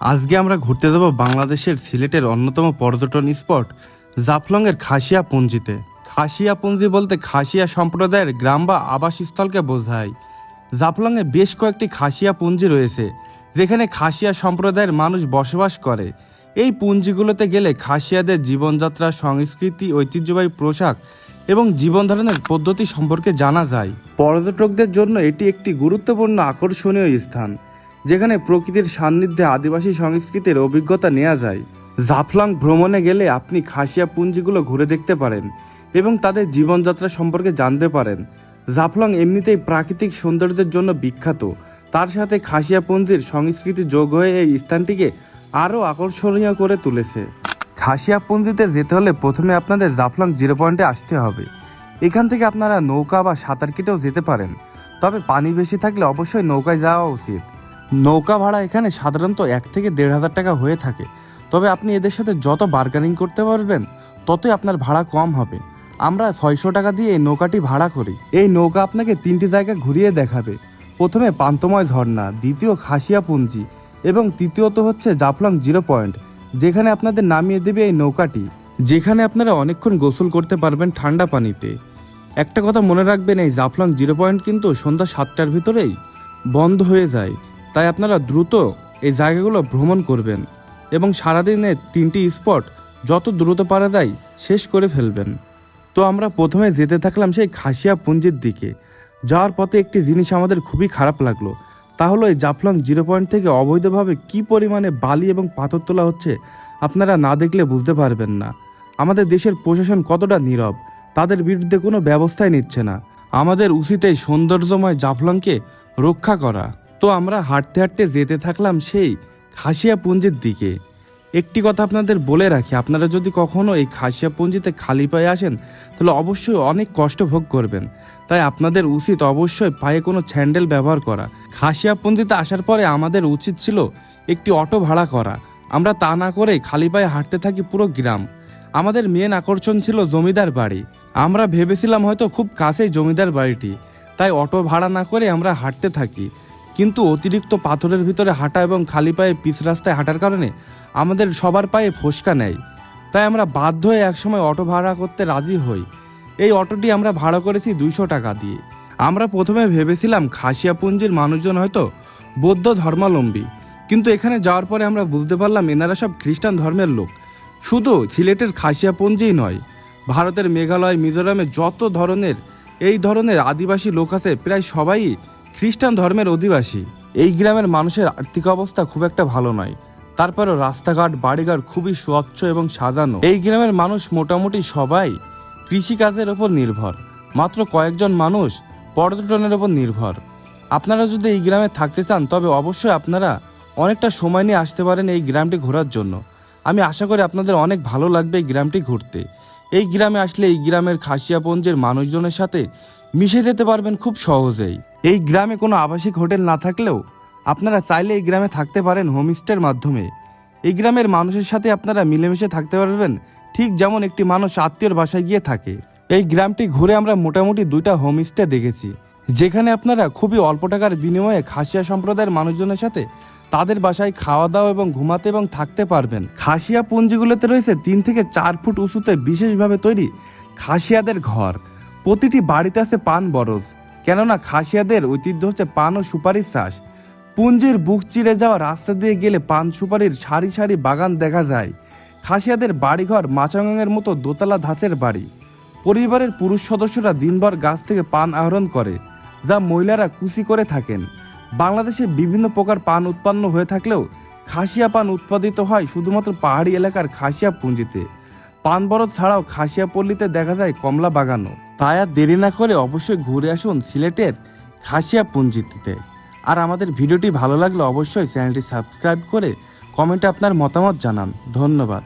আজকে আমরা ঘুরতে যাব বাংলাদেশের সিলেটের অন্যতম পর্যটন স্পট, জাফলংয়ের খাসিয়া পুঞ্জিতে খাসিয়া পুঞ্জি বলতে খাসিয়া সম্প্রদায়ের গ্রাম বা আবাসস্থলকে বোঝায়। জাফলংয়ে বেশ কয়েকটি খাসিয়া পুঞ্জি রয়েছে, যেখানে খাসিয়া সম্প্রদায়ের মানুষ বসবাস করে। এই পুঞ্জিগুলোতে গেলে খাসিয়াদের জীবনযাত্রা, সংস্কৃতি, ঐতিহ্যবাহী পোশাক এবং জীবন ধারণের পদ্ধতি সম্পর্কে জানা যায়। পর্যটকদের জন্য এটি একটি গুরুত্বপূর্ণ আকর্ষণীয় স্থান। যেখানে প্রকৃতির সান্নিধ্যে আদিবাসী সংস্কৃতির অভিজ্ঞতা নেওয়া যায়। জাফলং ভ্রমণে গেলে আপনি খাসিয়া পুঞ্জিগুলো ঘুরে দেখতে পারেন এবং তাদের জীবনযাত্রা সম্পর্কে জানতে পারেন। জাফলং এমনিতেই প্রাকৃতিক সৌন্দর্যের জন্য বিখ্যাত। তার সাথে খাসিয়া পুঞ্জির সংস্কৃতি যোগ হয়ে এই স্থানটিকে আরও আকর্ষণীয় করে তুলেছে। খাসিয়া পুঞ্জিতে যেতে হলে প্রথমে আপনাদের জাফলং জিরো পয়েন্টে আসতে হবে। এখান থেকে আপনারা নৌকা বা সাঁতার কেটেও যেতে পারেন। তবে পানি বেশি থাকলে অবশ্যই নৌকায় যাওয়া উচিত। নৌকা ভাড়া এখানে সাধারণত এক থেকে দেড় হাজার টাকা হয়ে থাকে। তবে আপনি এদের সাথে যত বার্গেনিং করতে পারবেন, ততই আপনার ভাড়া কম হবে। আমরা ছয়শো টাকা দিয়ে এই নৌকাটি ভাড়া করি। এই নৌকা আপনাকে তিনটি জায়গা ঘুরিয়ে দেখাবে। প্রথমে পান্তময় ঝর্ণা, দ্বিতীয় খাসিয়া পুঞ্জি এবং তৃতীয়ত হচ্ছে জাফলং জিরো পয়েন্ট, যেখানে আপনাদের নামিয়ে দেবে এই নৌকাটি, যেখানে আপনারা অনেকক্ষণ গোসল করতে পারবেন ঠান্ডা পানিতে। একটা কথা মনে রাখবেন, এই জাফলং জিরো পয়েন্ট কিন্তু সন্ধ্যা সাতটার ভিতরেই বন্ধ হয়ে যায়। তাই আপনারা দ্রুত এই জায়গাগুলো ভ্রমণ করবেন এবং সারাদিনে তিনটি স্পট যত দ্রুত পারা যায় শেষ করে ফেলবেন। তো আমরা প্রথমে যেতে থাকলাম সেই খাসিয়া পুঞ্জির দিকে। যাওয়ার পথে একটি জিনিস আমাদের খুবই খারাপ লাগল, তা হলো এই জাফলং জিরো পয়েন্ট থেকে অবৈধভাবে কি পরিমাণে বালি এবং পাথর তোলা হচ্ছে আপনারা না দেখলে বুঝতে পারবেন না। আমাদের দেশের প্রশাসন কতটা নীরব, তাদের বিরুদ্ধে কোনো ব্যবস্থাই নিচ্ছে না। আমাদের উচিত এই সৌন্দর্যময় জাফলংকে রক্ষা করা। তো আমরা হাঁটতে হাঁটতে যেতে থাকলাম সেই খাসিয়া পুঞ্জির দিকে। একটি কথা আপনাদের বলে রাখি, আপনারা যদি কখনো এই খাসিয়া পুঞ্জিতে খালি পায়ে আসেন, তাহলে অবশ্যই অনেক কষ্ট ভোগ করবেন। তাই আপনাদের উচিত অবশ্যই পায়ে কোনো স্যান্ডেল ব্যবহার করা। খাসিয়া পুঞ্জিতে আসার পরে আমাদের উচিত ছিল একটি অটো ভাড়া করা। আমরা তা না করে খালি পায়ে হাঁটতে থাকি পুরো গ্রাম। আমাদের মেন আকর্ষণ ছিল জমিদার বাড়ি। আমরা ভেবেছিলাম হয়তো খুব কাছেই জমিদার বাড়িটি। তাই অটো ভাড়া না করে আমরা হাঁটতে থাকি। কিন্তু অতিরিক্ত পাথরের ভিতরে হাঁটা এবং খালি পায়ে পিচ রাস্তায় হাঁটার কারণে আমাদের সবার পায়ে ফসকা নেয়। তাই আমরা বাধ্য হয়ে একসময় অটো ভাড়া করতে রাজি হই। এই অটোটি আমরা ভাড়া করেছি দুইশো টাকা দিয়ে। আমরা প্রথমে ভেবেছিলাম খাসিয়াপুঞ্জির মানুষজন হয়তো বৌদ্ধ ধর্মাবলম্বী। কিন্তু এখানে যাওয়ার পরে আমরা বুঝতে পারলাম এনারা সব খ্রিস্টান ধর্মের লোক। শুধু সিলেটের খাসিয়াপুঞ্জিই নয়, ভারতের মেঘালয়, মিজোরামে যত ধরনের, এই ধরনের আদিবাসী লোক আছে, প্রায় সবাই খ্রিস্টান ধর্মের অধিবাসী। এই গ্রামের মানুষের আর্থিক অবস্থা খুব একটা ভালো নয়। তারপরও রাস্তাঘাট, বাড়িঘর খুবই স্বচ্ছ এবং সাজানো। এই গ্রামের মানুষ মোটামুটি সবাই কৃষিকাজের ওপর নির্ভর। মাত্র কয়েকজন মানুষ পর্যটনের ওপর নির্ভর। আপনারা যদি এই গ্রামে থাকতে চান, তবে অবশ্যই আপনারা অনেকটা সময় নিয়ে আসতে পারেন এই গ্রামটি ঘোরার জন্য। আমি আশা করি আপনাদের অনেক ভালো লাগবে এই গ্রামটি ঘুরতে। এই গ্রামে আসলে এই গ্রামের খাসিয়াপঞ্জের মানুষজনের সাথে মিশে যেতে পারবেন খুব সহজেই। এই গ্রামে কোনো আবাসিক হোটেল না থাকলেও আপনারা চাইলে এই গ্রামে থাকতে পারেন হোমস্টের মাধ্যমে। এই গ্রামের মানুষের সাথে আপনারা মিলেমিশে থাকতে পারবেন, ঠিক যেমন একটি মানুষ আত্মীয়র বাসায় গিয়ে থাকে। এই গ্রামটি ঘুরে আমরা মোটামুটি দুইটা হোমস্টে দেখেছি, যেখানে আপনারা খুবই অল্প টাকার বিনিময়ে খাসিয়া সম্প্রদায়ের মানুষজনের সাথে তাদের বাসায় খাওয়া দাওয়া এবং ঘুমাতে এবং থাকতে পারবেন। খাসিয়া পুঞ্জিগুলোতে রয়েছে তিন থেকে চার ফুট উঁচুতে বিশেষভাবে তৈরি খাসিয়াদের ঘর। প্রতিটি বাড়িতে আছে পান বরজ। কেননা খাসিয়াদের ঐতিহ্য হচ্ছে পান ও সুপারির চাষ। পুঞ্জির বুক চিরে যাওয়া রাস্তা দিয়ে গেলে পান সুপারির সারি সারি বাগান দেখা যায়। খাসিয়াদের বাড়িঘর মাচাঙ্গের মতো দোতলা ধাঁচের বাড়ি। পরিবারের পুরুষ সদস্যরা দিনভর গাছ থেকে পান আহরণ করে, যা মহিলারা কুচি করে থাকেন। বাংলাদেশে বিভিন্ন প্রকার পান উৎপন্ন হয়ে থাকলেও খাসিয়া পান উৎপাদিত হয় শুধুমাত্র পাহাড়ি এলাকার খাসিয়া পুঞ্জিতে। পান বরদ ছাড়াও খাসিয়া পল্লীতে দেখা যায় কমলা বাগানও। তাই আর দেরি না করে অবশ্যই ঘুরে আসুন সিলেটের খাসিয়া পুঞ্জিতে আর আমাদের ভিডিওটি ভালো লাগলে অবশ্যই চ্যানেলটি সাবস্ক্রাইব করে কমেন্টে আপনার মতামত জানান। ধন্যবাদ।